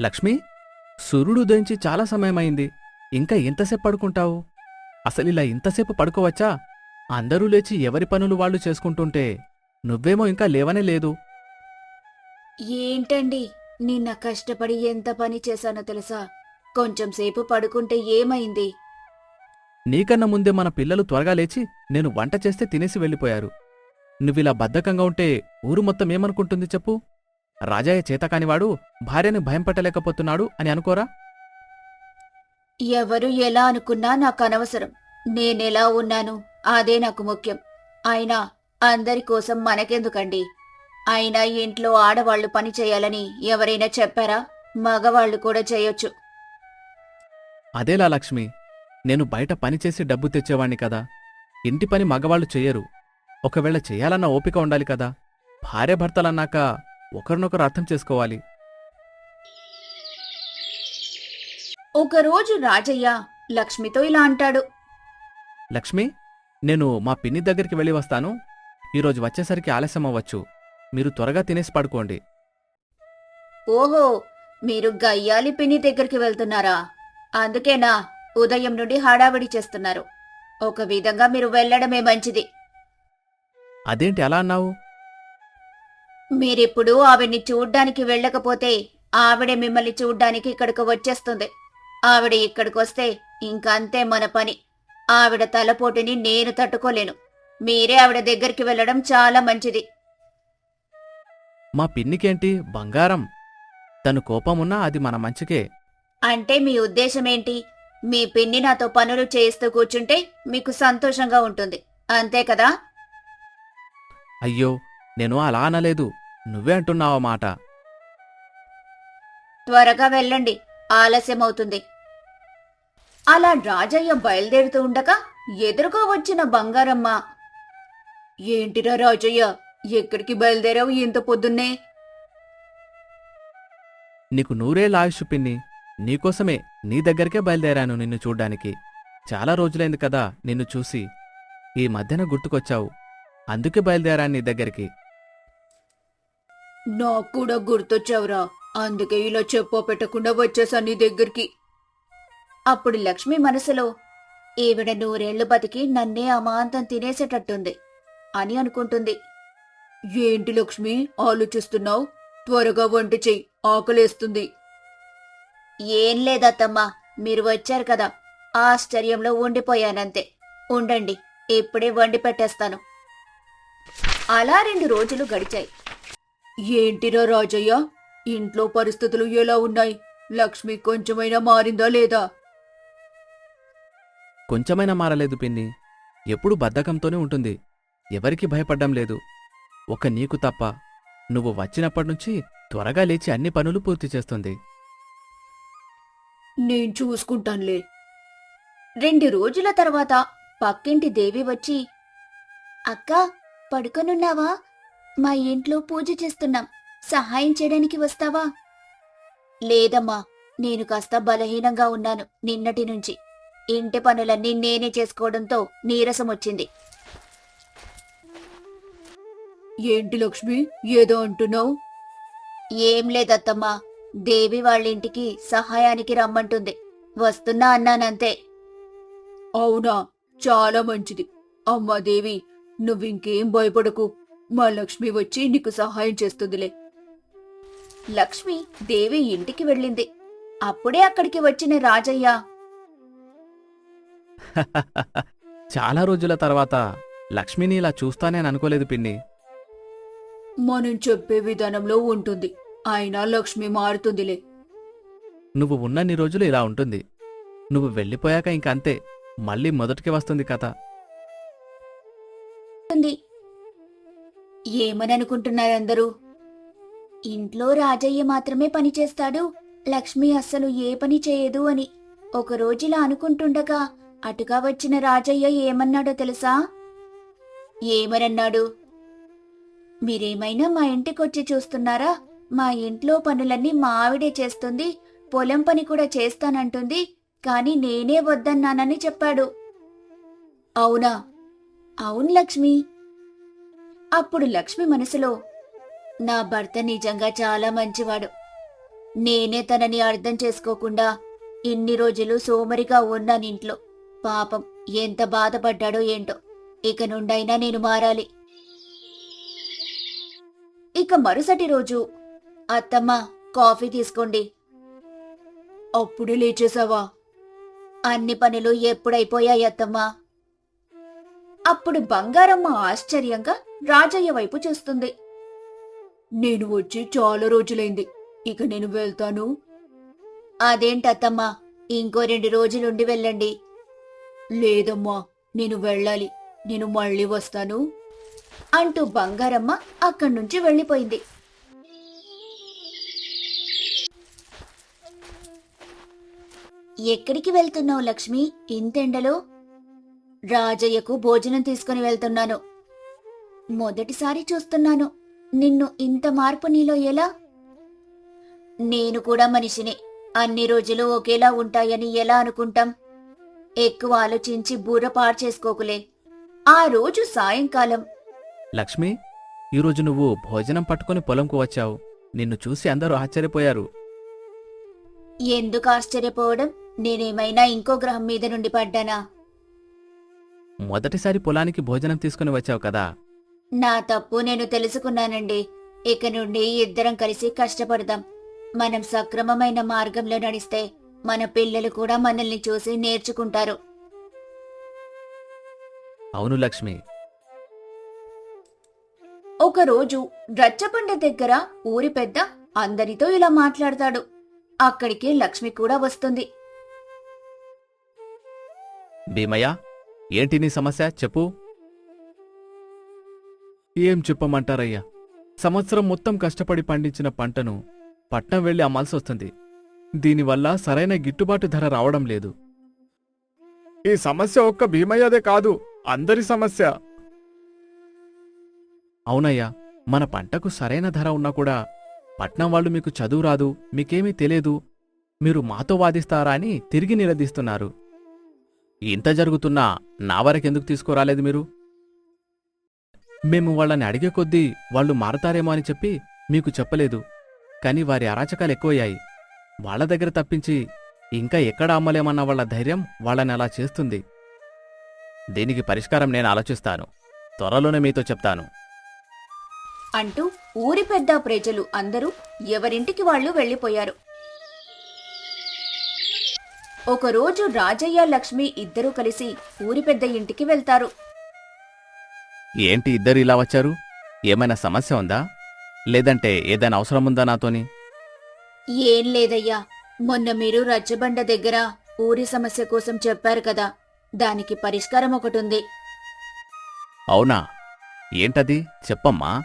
లక్ష్మి సూర్యుడు ఉదయించి చాలా సమయమైంది. ఇంకా ఎంతసేపు పడుకుంటావు? అసలు ఇలా ఇంతసేపు పడుకోవచ్చా? అందరూ లేచి ఎవరి పనులు వాళ్ళు చేసుకుంటుంటే నువ్వేమో ఇంకా లేవనే లేదు. ఏంటండి? నిన్న కష్టపడి ఎంత పని చేశానో తెలుసా? కొంచెం సేపు పడుకుంటే ఏమైంది? నీకన్నా ముందే మన పిల్లలు త్వరగా లేచి నేను వంట చేస్తే తినేసి వెళ్ళిపోయారు. నువ్విలా బద్ధకంగా ఉంటే ఊరు మొత్తం ఏమనుకుంటుంది చెప్పు? రాజయ్య చేతకానివాడు భార్యని భయం పట్టలేకపోతున్నాడు అని అనుకోరా? ఎవరు ఎలా అనుకున్నా నాకు అనవసరం. నేనెలా ఉన్నాను? అదే నాకు ముఖ్యం. అయినా అందరి కోసం మనకెందుకండి? అయినా ఇంట్లో ఆడవాళ్ళు పని చేయాలని ఎవరైనా చెప్పారా? మగవాళ్ళు కూడా చేయొచ్చు. అదేలా లక్ష్మి. నేను బయట పని చేసి డబ్బు తెచ్చేవాణ్ణి కదా. ఇంటి పని మగవాళ్ళు చెయ్యరు. ఒకవేళ చెయ్యాలన్న ఓపిక ఉండాలి కదా. భార్య భర్తలన్నాక ఒకరినొకరు అర్థం చేసుకోవాలి. ఒకరోజు రాజయ్య లక్ష్మితో ఇలా అంటాడు. లక్ష్మి నేను మా పిన్ని దగ్గరికి వెళ్ళి వస్తాను. ఈరోజు వచ్చేసరికి ఆలస్యం అవ్వచ్చు. మీరు త్వరగా తినేసి పడుకోండి. ఓహో మీరు గయ్యాలి పిన్ని దగ్గరికి వెళ్తున్నారా? అందుకేనా ఉదయం నుండి హడావిడి చేస్తున్నారు. ఒక విధంగా మీరు వెళ్ళడమే మంచిది. అదేంటి అలా అన్నావు? మీరిప్పుడు ఆవిడ్ని చూడ్డానికి వెళ్ళకపోతే ఆవిడే మిమ్మల్ని చూడ్డానికి ఇక్కడికి వచ్చేస్తుంది. ఆవిడ ఇక్కడికి వస్తే ఇంకంతే మన పని. ఆవిడ తలపోటుని నేను తట్టుకోలేను. మీరే ఆవిడ దగ్గరికి వెళ్ళడం చాలా మంచిది. మా పిన్నికేంటి బంగారం? తను కోపమున్నా అది మన మంచికే. అంటే మీ ఉద్దేశమేంటి? మీ పిన్ని నాతో పనులు చేస్తూ కూర్చుంటే మీకు సంతోషంగా ఉంటుంది. అంతే కదా? అయ్యో నేను అలా అనలేదు. నువ్వే అంటున్నావా మాట. త్వరగా వెళ్ళండి. ఆలస్యం అవుతుంది అలా రాజయ్య బయలుదేరుతూ ఉండగా ఎదురుగా వచ్చిన బంగారమ్మ ఏంటిరా రాజయ్య ఎక్కడికి బయలుదేరావు ఇంత పొద్దున్నే? నీకు నూరేళ్ళ ఆయుష్ పిన్ని. నీకోసమే నీ దగ్గరికే బయలుదేరాను నిన్ను చూడ్డానికి. చాలా రోజులైంది కదా నిన్ను చూసి. ఈ మధ్యన గుర్తుకొచ్చావు. అందుకే బయలుదేరాను నీ దగ్గరికి. నాకు కూడా గుర్తొచ్చావురా. అందుకే ఇలా చెప్పో పెట్టకుండా వచ్చేసా నీ దగ్గరికి. అప్పుడు లక్ష్మి మనసులో ఈవిడ నూరేళ్ళు బతికి నన్నే అమాంతం తినేసేటట్టుంది అని అనుకుంటుంది. ఏంటి లక్ష్మి? ఆలోచిస్తున్నావు? త్వరగా వంట చెయ్యి. ఆకలేస్తుంది. ఏం లేదత్తమ్మా. మీరు వచ్చారు కదా. ఆశ్చర్యంలో ఉండిపోయానంతే. ఉండండి. ఇప్పుడే వండి పెట్టేస్తాను. అలా రెండు రోజులు గడిచాయి. ఏంటిరా రాజయ్య? ఇంట్లో పరిస్థితులు ఎలా ఉన్నాయి? లక్ష్మి కొంచెమైనా మారిందా లేదా? కొంచెమైనా మారలేదు పిన్ని. ఎప్పుడు బద్ధకంతోనే ఉంటుంది. ఎవరికి భయపడ్డం లేదు. ఒక నీకు తప్ప నువ్వు వచ్చినప్పటినుంచి త్వరగా లేచి అన్ని పనులు పూర్తి చేస్తుంది. నేను చూసుకుంటానులే. రెండు రోజుల తర్వాత పక్కింటి దేవి వచ్చి అక్క పడుకొనున్నావా? మా ఇంట్లో పూజ చేస్తున్నాం. సహాయం చేయడానికి వస్తావా? లేదమ్మా నేను కాస్త బలహీనంగా ఉన్నాను నిన్నటి నుంచి. ఇంటి పనులన్నీ నేనే చేసుకోవడంతో నీరసం వచ్చింది. ఏంటి లక్ష్మి? ఏదో అంటున్నావు? ఏం లేదత్తమ్మా దేవి వాళ్ళింటికి సహాయానికి రమ్మంటుంది. వస్తున్నా అన్నానంతే. అవునా చాలా మంచిది. అమ్మా దేవి నువ్వింకేం భయపడకు. మా లక్ష్మి వచ్చి నీకు సహాయం చేస్తుందిలే. లక్ష్మి దేవి ఇంటికి వెళ్ళింది. అప్పుడే అక్కడికి వచ్చిన రాజయ్య. చాలా రోజుల తర్వాత లక్ష్మిని ఇలా చూస్తానే అని అనుకోలేదు పిన్ని. మనం చెప్పే విధానంలో ఉంటుంది. అయినా లక్ష్మి మారుతుందిలే. నువ్వు ఉన్నన్ని రోజులు ఇలా ఉంటుంది. నువ్వు వెళ్ళిపోయాక ఇంకంతే. మళ్ళీ మొదటికి వస్తుంది కథ. ఏమని అనుకుంటున్నారందరూ ఇంట్లో రాజయ్య మాత్రమే పని చేస్తాడు లక్ష్మి అస్సలు ఏ పని చేయదు అని. ఒక రోజులా అనుకుంటుండగా అటుగా వచ్చిన రాజయ్య ఏమన్నాడో తెలుసా? ఏమనన్నాడు? మీరేమైనా మా ఇంటికొచ్చి చూస్తున్నారా? మా ఇంట్లో పనులన్నీ మా ఆవిడే చేస్తుంది పొలం పని కూడా చేస్తానంటుంది కాని నేనే వద్దన్నానని చెప్పాడు. అవునా? అవును లక్ష్మి. అప్పుడు లక్ష్మి మనసులో నా భర్త నిజంగా చాలా మంచివాడు. నేనే తనని అర్థం చేసుకోకుండా ఇన్ని రోజులు సోమరిగా ఉన్నానింట్లో పాపం ఎంత బాధపడ్డాడో ఏంటో. ఇక నుండైనా నేను మారాలి. ఇక మరుసటి రోజు అత్తమ్మ కాఫీ తీసుకోండి. అప్పుడు లేచేసావా అన్ని పనులు ఎప్పుడైపోయాయి అత్తమ్మ. అప్పుడు బంగారమ్మ ఆశ్చర్యంగా రాజయ్య వైపు చూస్తుంది. నేను వచ్చి చాలా రోజులైంది. ఇక నేను వెళ్తాను. అదేంటత్తమ్మా ఇంకో రెండు రోజులుండి వెళ్ళండి. లేదమ్మా నేను వెళ్ళాలి. నేను మళ్ళీ వస్తాను. అంటూ బంగారమ్మ అక్కడి నుంచి వెళ్ళిపోయింది. ఎక్కడికి వెళ్తున్నావు లక్ష్మి? ఇంతెండలో? రాజయ్యకు భోజనం తీసుకుని వెళ్తున్నాను. మొదటిసారి చూస్తున్నాను. నిన్ను ఇంత మార్పు నీలో ఎలా? నేను కూడా మనిషిని. అన్ని రోజులు ఒకేలా ఉంటాయని ఎలా అనుకుంటాం? ఎక్కువ ఆలోచించి బుర్ర పాడు చేసుకోకులే. ఆ రోజు సాయంకాలం. లక్ష్మి ఈరోజు నువ్వు భోజనం పట్టుకుని పొలంకు వచ్చావు. నిన్ను చూసి అందరూ ఆశ్చర్యపోయారు. ఎందుకు ఆశ్చర్యపోవడం? నేనేమైనా ఇంకో గ్రహం మీద నుండి పడ్డానా? మొదటిసారి పొలానికి భోజనం తీసుకుని వచ్చావు కదా. నా తప్పు నేను తెలుసుకున్నానండి. ఇక నుండి ఇద్దరం కలిసి కష్టపడదాం. మనం సక్రమమైన మార్గంలో నడిస్తే మన పిల్లలు కూడా మనల్ని చూసి నేర్చుకుంటారు. అవును లక్ష్మి. ఒకరోజు రచ్చబండ దగ్గర ఊరి పెద్ద అందరితో ఇలా మాట్లాడతాడు. అక్కడికి లక్ష్మి కూడా వస్తుంది. భీమయ్య ఏంటి నీ సమస్య? చెప్పు. ఏం చెప్పమంటారయ్యా? సంవత్సరం మొత్తం కష్టపడి పండించిన పంటను పట్నం వెళ్ళి అమ్మాల్సి వస్తుంది దీనివల్ల సరైన గిట్టుబాటు ధర రావడం లేదు. ఈ సమస్య ఒక్క భీమయ్యదే కాదు అందరి సమస్య. అవునయ్యా మన పంటకు సరైన ధర ఉన్నా కూడా పట్నం వాళ్ళు మీకు చదువు రాదు మీకేమీ తెలియదు మీరు మాతో వాదిస్తారా అని తిరిగి నిలదీస్తున్నారు. ఇంత జరుగుతున్నా నా వరకెందుకు తీసుకురాలేదు మీరు? మేము వాళ్ళని అడిగే కొద్దీ వాళ్ళు మారతారేమో అని చెప్పి మీకు చెప్పలేదు. కాని వారి అరాచకాలు ఎక్కువయ్యాయి. వాళ్ళ దగ్గర తప్పించి ఇంకా ఎక్కడ అమ్మలేమన్న వాళ్ళ ధైర్యం వాళ్ళని అలా చేస్తుంది. దీనికి పరిష్కారం నేను ఆలోచిస్తాను. త్వరలోనే మీతో చెప్తాను. అంటూ ఊరి పెద్ద ప్రజలు అందరూ ఎవరింటికి వాళ్ళు వెళ్ళిపోయారు. ఒకరోజు రాజయ్య లక్ష్మి ఇద్దరూ కలిసి ఊరి పెద్ద ఇంటికి వెళ్తారు. ఏంటి ఇద్దరు ఇలా వచ్చారు? ఏమైనా సమస్య ఉందా? లేదంటే ఏదైనా అవసరం ఉందా నాతోని? ఏం లేదయ్యా. మొన్న మీరు రచ్చబండ దగ్గర ఊరి సమస్య కోసం చెప్పారు కదా. దానికి పరిష్కారం ఒకటుంది. అవునా? ఏంటది? చెప్పమ్మా.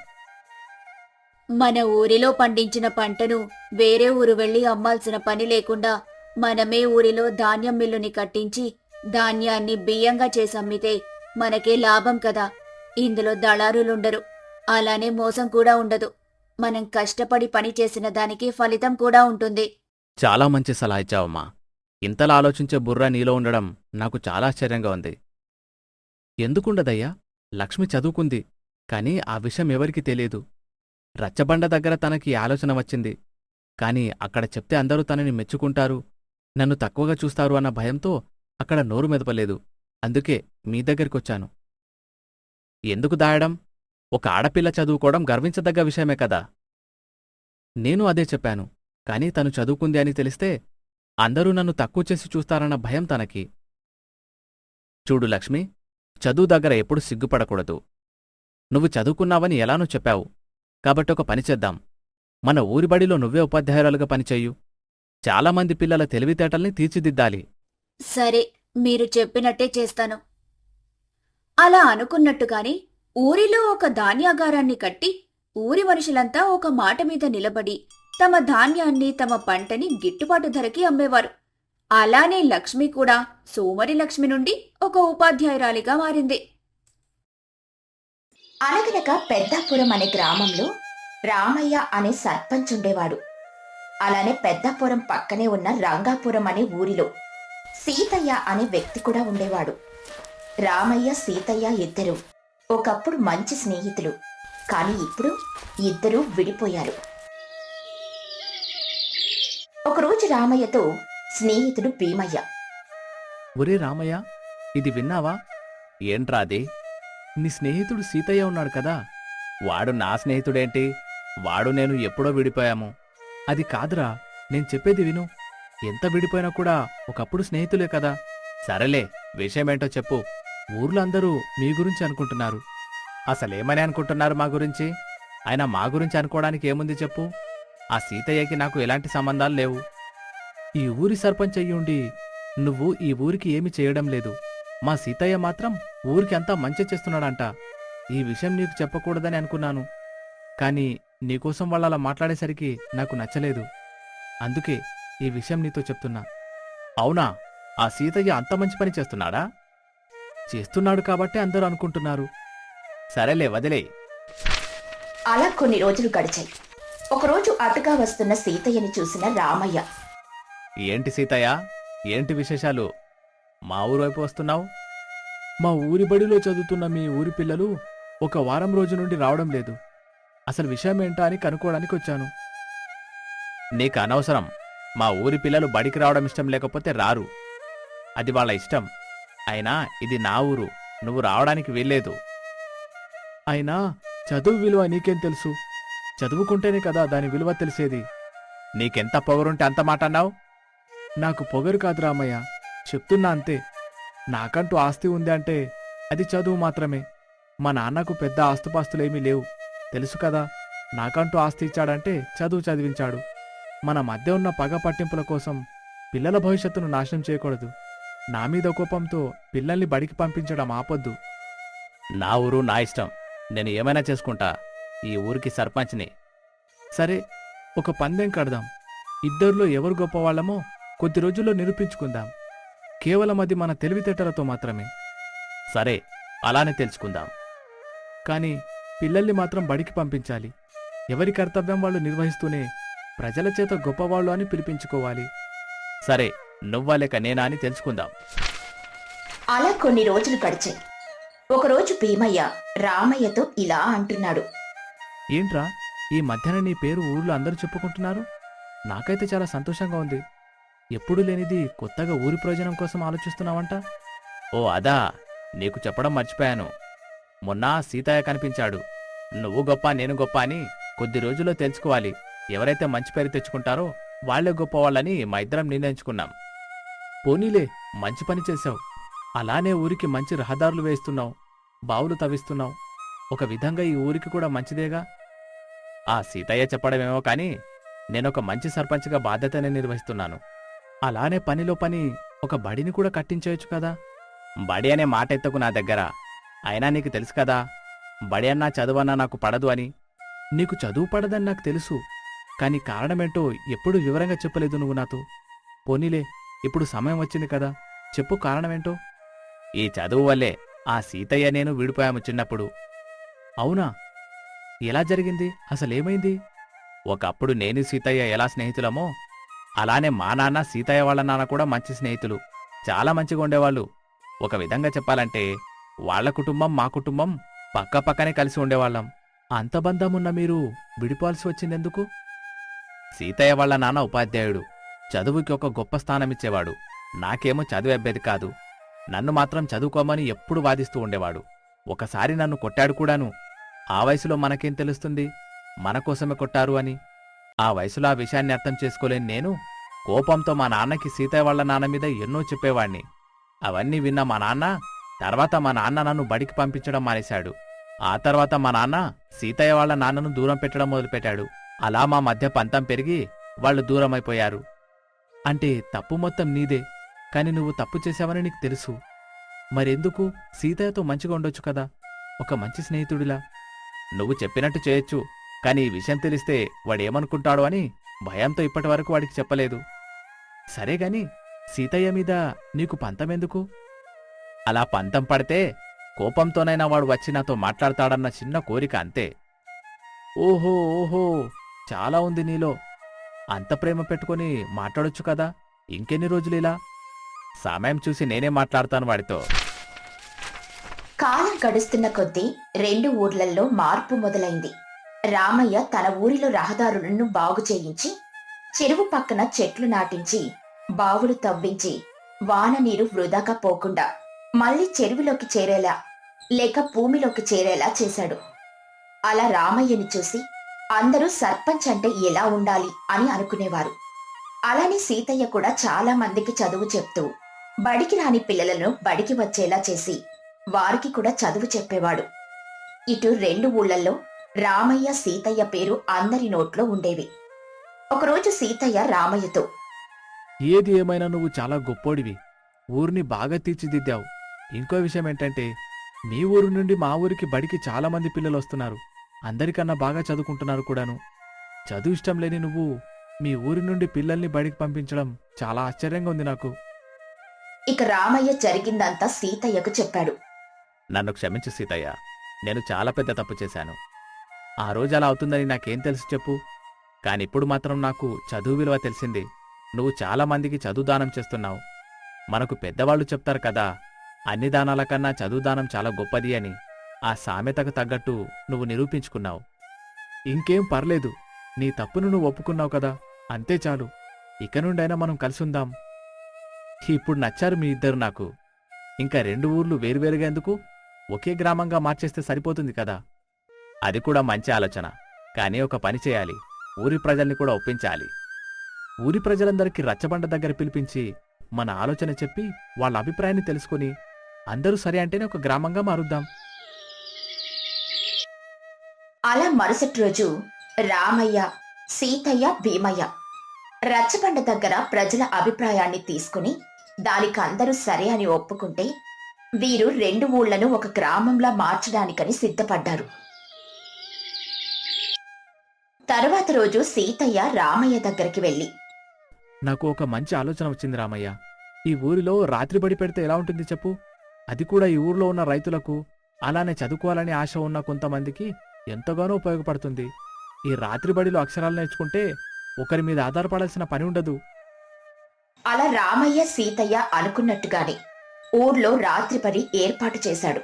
మన ఊరిలో పండించిన పంటను వేరే ఊరు వెళ్ళి అమ్మాల్సిన పని లేకుండా మనమే ఊరిలో ధాన్యం మిల్లుని కట్టించి ధాన్యాన్ని బియ్యంగా చేసి అమ్మితే మనకే లాభం కదా. ఇందులో దళారులుండరు. అలానే మోసం కూడా ఉండదు. మనం కష్టపడి పని చేసిన దానికి ఫలితం కూడా ఉంటుంది. చాలా మంచి సలహా ఇచ్చావమ్మా. ఇంతలా ఆలోచించే బుర్ర నీలో ఉండడం నాకు చాలా ఆశ్చర్యంగా ఉంది. ఎందుకుండదయ్యా? లక్ష్మి చదువుకుంది. కానీ ఆ విషయం ఎవరికీ తెలియదు. రచ్చబండ దగ్గర తనకి ఆలోచన వచ్చింది. కాని అక్కడ చెప్తే అందరూ తనని మెచ్చుకుంటారు. నన్ను తక్కువగా చూస్తారు అన్న భయంతో అక్కడ నోరు మెదపలేదు. అందుకే మీ దగ్గరికొచ్చాను. ఎందుకు దాయడం? ఒక ఆడపిల్ల చదువుకోవడం గర్వించదగ్గ విషయమే కదా. నేను అదే చెప్పాను కాని తను చదువుకుంది అని తెలిస్తే అందరూ నన్ను తక్కువ చేసి చూస్తారన్న భయం తనకి. చూడు లక్ష్మి చదువు దగ్గర ఎప్పుడు సిగ్గుపడకూడదు. నువ్వు చదువుకున్నావని ఎలానో చెప్పావు కాబట్టి ఒక పని చేద్దాం. మన ఊరిబడిలో నువ్వే ఉపాధ్యాయురాలుగా పనిచేయు. చాలామంది పిల్లల తెలివితేటల్ని తీర్చిదిద్దాలి. సరే మీరు చెప్పినట్టే చేస్తాను. అలా అనుకున్నట్టుగానే ఊరిలో ఒక ధాన్యాగారాన్ని కట్టి ఊరి మనుషులంతా ఒక మాట మీద నిలబడి తమ ధాన్యాన్ని తమ పంటని గిట్టుబాటు ధరకి అమ్మేవారు. అలానే లక్ష్మి కూడా సోమరి లక్ష్మి నుండి ఒక ఉపాధ్యాయురాలిగా మారింది. అనగనక పెద్దాపురం అనే గ్రామంలో రామయ్య అనే సర్పంచ్ ఉండేవాడు. అలానే పెద్దాపురం పక్కనే ఉన్న రంగాపురం అనే ఊరిలో సీతయ్య అనే వ్యక్తి కూడా ఉండేవాడు. రామయ్య సీతయ్య ఇద్దరు ఒకప్పుడు మంచి స్నేహితులు. కానీ ఇప్పుడు ఇద్దరూ విడిపోయారు. ఒకరోజు రామయ్యతో స్నేహితుడు భీమయ్య. ఒరే రామయ్య ఇది విన్నావా? ఏంట్రాది నీ స్నేహితుడు సీతయ్య ఉన్నాడు కదా. వాడు నా స్నేహితుడేంటి? వాడు నేను ఎప్పుడో విడిపోయాము. అది కాదురా నేను చెప్పేది విను. ఎంత విడిపోయినా కూడా ఒకప్పుడు స్నేహితులే కదా. సరేలే విషయమేంటో చెప్పు. ఊర్లో అందరూ మీ గురించి అనుకుంటున్నారు. అసలేమని అనుకుంటున్నారు మా గురించి? అయినా మా గురించి అనుకోవడానికి ఏముంది చెప్పు? ఆ సీతయ్యకి నాకు ఎలాంటి సంబంధాలు లేవు. ఈ ఊరి సర్పంచ్ అయ్యుండి నువ్వు ఈ ఊరికి ఏమి చేయడం లేదు. మా సీతయ్య మాత్రం ఊరికి అంతా మంచి చేస్తున్నాడంట. ఈ విషయం నీకు చెప్పకూడదని అనుకున్నాను. కానీ నీకోసం వాళ్ళు అలా మాట్లాడేసరికి నాకు నచ్చలేదు. అందుకే ఈ విషయం నీతో చెప్తున్నా. అవునా? ఆ సీతయ్య అంత మంచి పని చేస్తున్నాడా? చేస్తున్నాడు కాబట్టి అందరూ అనుకుంటున్నారు. సరేలే వదిలే. అలా కొన్ని రోజులు గడిచాయి. ఒకరోజు అటుగా వస్తున్న సీతయ్యని చూసిన రామయ్య ఏంటి సీతయ్య? ఏంటి విశేషాలు? మా ఊరు వైపు వస్తున్నావు? మా ఊరి బడిలో చదువుతున్న మీ ఊరి పిల్లలు ఒక వారం రోజు నుండి రావడం లేదు. అసలు విషయం ఏంటా అని కనుక్కోవడానికి వచ్చాను. నీకు అనవసరం. మా ఊరి పిల్లలు బడికి రావడం ఇష్టం లేకపోతే రారు. అది వాళ్ళ ఇష్టం. అయినా ఇది నా ఊరు. నువ్వు రావడానికి వీల్లేదు. అయినా చదువు విలువ నీకేం తెలుసు? చదువుకుంటేనే కదా దాని విలువ తెలిసేది. నీకెంత పొగరుంటే అంత మాట అన్నావు? నాకు పొగరు కాదు రామయ్య చెప్తున్నా అంతే. నాకంటూ ఆస్తి ఉంది అంటే అది చదువు మాత్రమే. మా నాన్నకు పెద్ద ఆస్తుపాస్తులేమీ లేవు. తెలుసు కదా నాకంటూ ఆస్తి ఇచ్చాడంటే చదువు చదివించాడు. మన మధ్య ఉన్న పగ పట్టింపుల కోసం పిల్లల భవిష్యత్తును నాశనం చేయకూడదు. నా మీద కోపంతో పిల్లల్ని బడికి పంపించడం ఆపొద్దు. నా ఊరు నా ఇష్టం. నేను ఏమైనా చేసుకుంటా. ఈ ఊరికి సర్పంచ్ని. సరే ఒక పందెం కడదాం. ఇద్దరిలో ఎవరు గొప్పవాళ్ళమో కొద్ది రోజుల్లో నిరూపించుకుందాం. కేవలం అది మన తెలివితేటలతో మాత్రమే. సరే అలానే తెలుసుకుందాం. కానీ పిల్లల్ని మాత్రం బడికి పంపించాలి. ఎవరి కర్తవ్యం వాళ్ళు నిర్వహిస్తూనే ప్రజల చేత గొప్పవాళ్ళు అని పిలిపించుకోవాలి. సరే నువ్వా లేక నేనా అని తెలుసుకుందాం. అలా కొన్ని రోజులు గడిచాయి. ఒకరోజు భీమయ్య రామయ్యతో ఇలా అంటున్నాడు. ఏంట్రా ఈ మధ్యన నీ పేరు ఊర్లో అందరూ చెప్పుకుంటున్నారు? నాకైతే చాలా సంతోషంగా ఉంది. ఎప్పుడూ లేనిది కొత్తగా ఊరి ప్రయోజనం కోసం ఆలోచిస్తున్నావంట? ఓ అదా. నీకు చెప్పడం మర్చిపోయాను. మొన్న సీతయ్య కనిపించాడు. నువ్వు గొప్ప నేను గొప్ప అని కొద్ది రోజుల్లో తెలుసుకోవాలి. ఎవరైతే మంచి పేరు తెచ్చుకుంటారో వాళ్ళే గొప్పవాళ్ళని మా ఇద్దరం నిర్ణయించుకున్నాం. పోనీలే మంచి పని చేశావు. అలానే ఊరికి మంచి రహదారులు వేస్తున్నావు బావులు తవ్విస్తున్నావు. ఒక విధంగా ఈ ఊరికి కూడా మంచిదేగా? ఆ సీతయ్య చెప్పడమేమో కాని నేనొక మంచి సర్పంచ్గా బాధ్యతనే నిర్వహిస్తున్నాను. అలానే పనిలో పని ఒక బడిని కూడా కట్టించవచ్చు కదా? బడి అనే మాట ఎత్తకు నా దగ్గర. అయినా నీకు తెలుసు కదా బడి అన్నా చదువన్నా నాకు పడదు అని. నీకు చదువు పడదని నాకు తెలుసు. కాని కారణమేంటో ఎప్పుడూ వివరంగా చెప్పలేదు నువ్వు నాతో. పోనీలే ఇప్పుడు సమయం వచ్చింది కదా. చెప్పు కారణమేంటో? ఈ చదువు వల్లే ఆ సీతయ్య నేను విడిపోయాము చిన్నప్పుడు. అవునా? ఎలా జరిగింది? అసలేమైంది? ఒకప్పుడు నేను సీతయ్య ఎలా స్నేహితులమో అలానే మా నాన్న సీతయ్య వాళ్ళ నాన్న కూడా మంచి స్నేహితులు. చాలా మంచిగా ఉండేవాళ్ళు. ఒక విధంగా చెప్పాలంటే వాళ్ళ కుటుంబం మా కుటుంబం పక్క పక్కనే కలిసి ఉండేవాళ్ళం. అంత బంధమున్న మీరు విడిపోవాల్సి వచ్చిందెందుకు? సీతయ్య వాళ్ళ నాన్న ఉపాధ్యాయుడు. చదువుకి ఒక గొప్ప స్థానమిచ్చేవాడు. నాకేమో చదువు అబ్బేది కాదు. నన్ను మాత్రం చదువుకోమని ఎప్పుడు వాదిస్తూ ఉండేవాడు. ఒకసారి నన్ను కొట్టాడు కూడాను. ఆ వయసులో మనకేం తెలుస్తుంది? మన కోసమే కొట్టారు అని. ఆ వయసులో ఆ విషయాన్ని అర్థం చేసుకోలేని నేను కోపంతో మా నాన్నకి సీతయ్య వాళ్ళ నాన్న మీద ఎన్నో చెప్పేవాణ్ణి. అవన్నీ విన్న మా నాన్న తర్వాత మా నాన్న నన్ను బడికి పంపించడం మానేశాడు. ఆ తర్వాత మా నాన్న సీతయ్య వాళ్ళ నాన్నను దూరం పెట్టడం మొదలుపెట్టాడు. అలా మా మధ్య పంతం పెరిగి వాళ్ళు దూరం అయిపోయారు అంటే తప్పు మొత్తం నీదే కాని నువ్వు తప్పు చేశావని నీకు తెలుసు. మరెందుకు? సీతయ్యతో మంచిగా ఉండొచ్చు కదా? ఒక మంచి స్నేహితుడిలా. నువ్వు చెప్పినట్టు చేయొచ్చు కానీ ఈ విషయం తెలిస్తే వాడేమనుకుంటాడో అని భయంతో ఇప్పటి వరకు వాడికి చెప్పలేదు. సరేగాని సీతయ్య మీద నీకు పంతమెందుకు? అలా పంతం పడితే కోపంతోనైనా వాడు వచ్చి నాతో మాట్లాడతాడన్న చిన్న కోరిక అంతే. ఓహో ఓహో చాలా ఉంది నీలో. అంత ప్రేమ పెట్టుకొని మాట్లాడొచ్చు కదా? ఇంకెన్ని రోజులు ఇలా? సమయం చూసి నేనే మాట్లాడతాను వాడితో. కాలం గడుస్తున్న కొద్దీ రెండు ఊర్లల్లో మార్పు మొదలైంది. రామయ్య తన ఊరిలో రహదారులను బాగు చేయించి చెరువు పక్కన చెట్లు నాటించి బావులు తవ్వించి వాన నీరు వృధాగా పోకుండా మళ్ళీ చెరువులోకి చేరేలా లేక భూమిలోకి చేరేలా చేశాడు. అలా రామయ్యని చూసి అందరూ సర్పంచ్ అంటే ఎలా ఉండాలి అని అనుకునేవారు. అలానే సీతయ్య కూడా చాలా మందికి చదువు చెప్తూ బడికి రాని పిల్లలను బడికి వచ్చేలా చేసి వారికి కూడా చదువు చెప్పేవాడు. ఇటు రెండు ఊళ్ళల్లో రామయ్య సీతయ్య పేరు అందరి నోట్లో ఉండేవి. ఒకరోజు సీతయ్య రామయ్యతో ఏది ఏమైనా నువ్వు చాలా గొప్పోడివి ఊరిని బాగా తీర్చిదిద్దావు. ఇంకో విషయం ఏంటంటే మీ ఊరు నుండి మా ఊరికి బడికి చాలా మంది పిల్లలు వస్తున్నారు. అందరికన్నా బాగా చదువుకుంటున్నారు కూడాను. చదువు ఇష్టం లేని నువ్వు మీ ఊరి నుండి పిల్లల్ని బడికి పంపించడం చాలా ఆశ్చర్యంగా ఉంది నాకు. ఇక రామయ్య జరిగిందంతా సీతయ్యకు చెప్పాడు. నన్ను క్షమించు సీతయ్య. నేను చాలా పెద్ద తప్పు చేశాను. ఆ రోజు అలా అవుతుందని నాకేం తెలుసు చెప్పు. కానిప్పుడు మాత్రం నాకు చదువు విలువ తెలిసింది. నువ్వు చాలా మందికి చదువు దానం చేస్తున్నావు. మనకు పెద్దవాళ్ళు చెప్తారు కదా అన్ని దానాల కన్నా చదువు దానం చాలా గొప్పది అని. ఆ సామెతకు తగ్గట్టు నువ్వు నిరూపించుకున్నావు. ఇంకేం పర్లేదు నీ తప్పును నువ్వు ఒప్పుకున్నావు కదా అంతే చాలు. ఇక నుండైనా మనం కలిసుందాం. ఇప్పుడు నచ్చారు మీ ఇద్దరు నాకు. ఇంకా రెండు ఊర్లు వేరువేరుగా ఎందుకు? ఒకే గ్రామంగా మార్చేస్తే సరిపోతుంది కదా. అది కూడా మంచి ఆలోచన. కానీ ఒక పని చేయాలి. ఊరి ప్రజల్ని కూడా ఒప్పించాలి. ఊరి ప్రజలందరికీ రచ్చబండ దగ్గర పిలిపించి మన ఆలోచన చెప్పి వాళ్ళ అభిప్రాయాన్ని తెలుసుకుని అందరూ సరే అంటేనే ఒక గ్రామంగా మారుద్దాం. అలా మరుసటి రోజు రామయ్య సీతయ్య భీమయ్య రచ్చబండ దగ్గర ప్రజల అభిప్రాయాన్ని తీసుకుని దానికి అందరూ సరే అని ఒప్పుకుంటే వీరు రెండు ఊళ్ళను ఒక గ్రామంలా మార్చడానికని సిద్ధపడ్డారు. తర్వాత రోజు సీతయ్య రామయ్య దగ్గరికి వెళ్ళి నాకు ఒక మంచి ఆలోచన వచ్చింది రామయ్య. ఈ ఊరిలో రాత్రి బడి పెడితే ఎలా ఉంటుంది చెప్పు? అది కూడా ఈ ఊర్లో ఉన్న రైతులకు అలానే చదువుకోవాలని ఆశ ఉన్న కొంతమందికి ఎంతగానో ఉపయోగపడుతుంది. ఈ రాత్రి బడిలో అక్షరాలు నేర్చుకుంటే ఒకరి మీద ఆధారపడాల్సిన పని ఉండదు. అలా రామయ్య సీతయ్య అనుకున్నట్టుగానే ఊర్లో రాత్రిపడి ఏర్పాటు చేశాడు.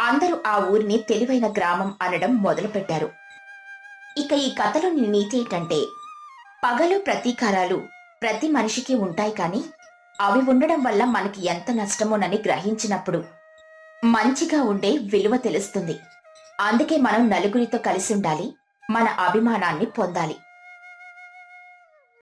అందరూ ఆ ఊరిని తెలివైన గ్రామం అనడం మొదలుపెట్టారు. ఇక ఈ కథలోని నీతి ఏంటంటే పగలు ప్రతీకారాలు ప్రతి మనిషికి ఉంటాయి కానీ అవి ఉండడం వల్ల మనకి ఎంత నష్టమోనని గ్రహించినప్పుడు మంచిగా ఉండే విలువ తెలుస్తుంది. అందుకే మనం నలుగురితో కలిసి ఉండాలి మన అభిమానాన్ని పొందాలి.